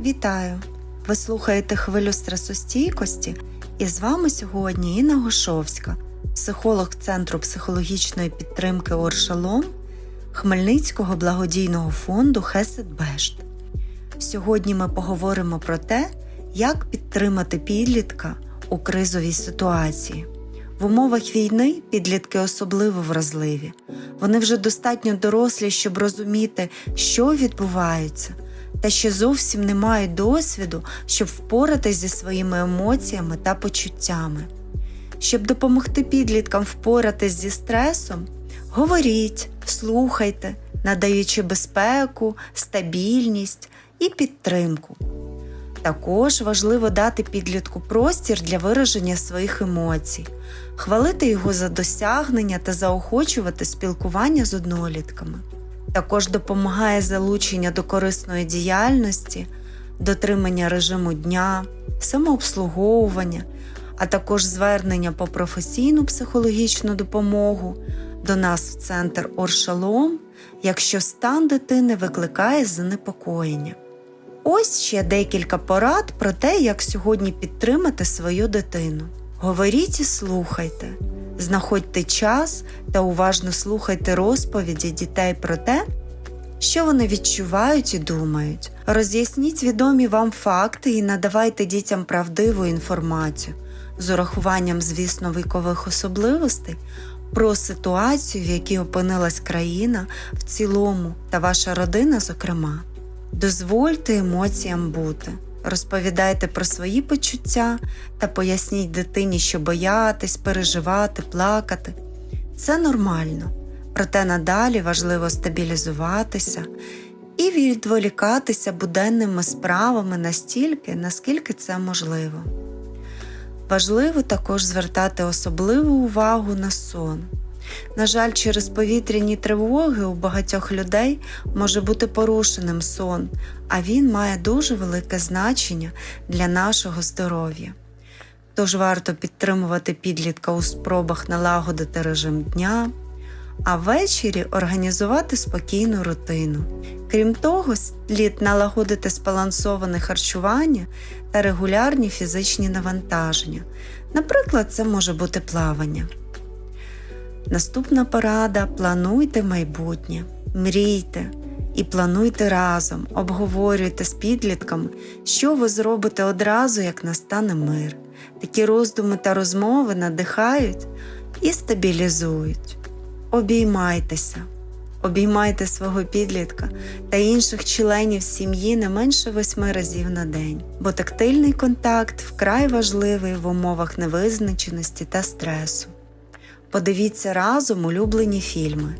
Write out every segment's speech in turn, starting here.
Вітаю! Ви слухаєте хвилю стресостійкості, і з вами сьогодні Інна Гошовська, психолог Центру психологічної підтримки Оршалом Хмельницького благодійного фонду Хесед Бешт. Сьогодні ми поговоримо про те, як підтримати підлітка у кризовій ситуації. В умовах війни підлітки особливо вразливі. Вони вже достатньо дорослі, щоб розуміти, що відбувається, та ще зовсім не мають досвіду, щоб впоратись зі своїми емоціями та почуттями. Щоб допомогти підліткам впоратись зі стресом, говоріть, слухайте, надаючи безпеку, стабільність і підтримку. Також важливо дати підлітку простір для вираження своїх емоцій, хвалити його за досягнення та заохочувати спілкування з однолітками. Також допомагає залучення до корисної діяльності, дотримання режиму дня, самообслуговування, а також звернення по професійну психологічну допомогу до нас в центр Оршалом, якщо стан дитини викликає занепокоєння. Ось ще декілька порад про те, як сьогодні підтримати свою дитину. Говоріть і слухайте, знаходьте час та уважно слухайте розповіді дітей про те, що вони відчувають і думають. Роз'ясніть відомі вам факти і надавайте дітям правдиву інформацію з урахуванням, звісно, вікових особливостей про ситуацію, в якій опинилась країна в цілому та ваша родина, зокрема. Дозвольте емоціям бути, розповідайте про свої почуття та поясніть дитині, що боятись, переживати, плакати. Це нормально, проте надалі важливо стабілізуватися і відволікатися буденними справами настільки, наскільки це можливо. Важливо також звертати особливу увагу на сон. На жаль, через повітряні тривоги у багатьох людей може бути порушеним сон, а він має дуже велике значення для нашого здоров'я. Тож варто підтримувати підлітка у спробах налагодити режим дня, а ввечері організувати спокійну рутину. Крім того, слід налагодити збалансоване харчування та регулярні фізичні навантаження. Наприклад, це може бути плавання. Наступна порада плануйте майбутнє, мрійте і плануйте разом, обговорюйте з підлітками, що ви зробите одразу, як настане мир. Такі роздуми та розмови надихають і стабілізують. Обіймайтеся, обіймайте свого підлітка та інших членів сім'ї не менше восьми разів на день, бо тактильний контакт вкрай важливий в умовах невизначеності та стресу. Подивіться разом улюблені фільми.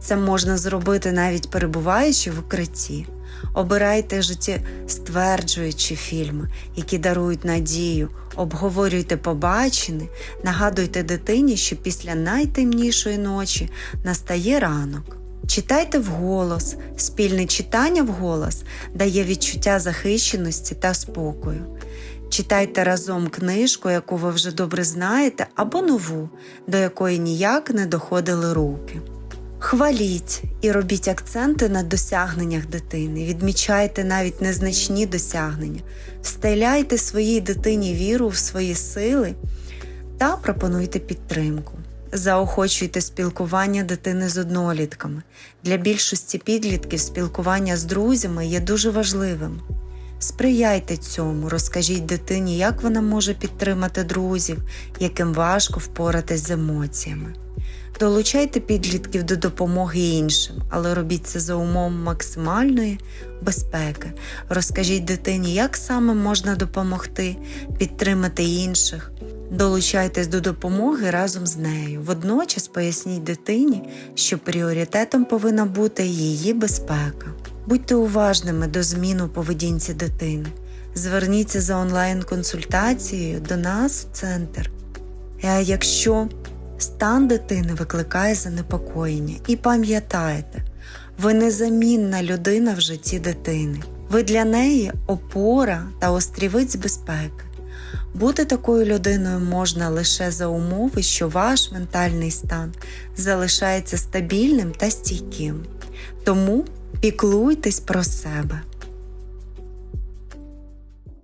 Це можна зробити навіть перебуваючи в укритті. Обирайте життєстверджуючі фільми, які дарують надію, обговорюйте побачене, нагадуйте дитині, що після найтемнішої ночі настає ранок. Читайте вголос, спільне читання вголос дає відчуття захищеності та спокою. Читайте разом книжку, яку ви вже добре знаєте, або нову, до якої ніяк не доходили руки. Хваліть і робіть акценти на досягненнях дитини, відмічайте навіть незначні досягнення, встеляйте своїй дитині віру в свої сили та пропонуйте підтримку. Заохочуйте спілкування дитини з однолітками. Для більшості підлітків спілкування з друзями є дуже важливим. Сприяйте цьому, розкажіть дитині, як вона може підтримати друзів, яким важко впоратись з емоціями. Долучайте підлітків до допомоги іншим, але робіть це за умов максимальної безпеки. Розкажіть дитині, як саме можна допомогти, підтримати інших. Долучайтесь до допомоги разом з нею. Водночас поясніть дитині, що пріоритетом повинна бути її безпека. Будьте уважними до змін у поведінці дитини. Зверніться за онлайн-консультацією до нас в центр. А якщо стан дитини викликає занепокоєння, і пам'ятайте, ви незамінна людина в житті дитини. Ви для неї опора та острівець безпеки. Бути такою людиною можна лише за умови, що ваш ментальний стан залишається стабільним та стійким. Тому піклуйтесь про себе.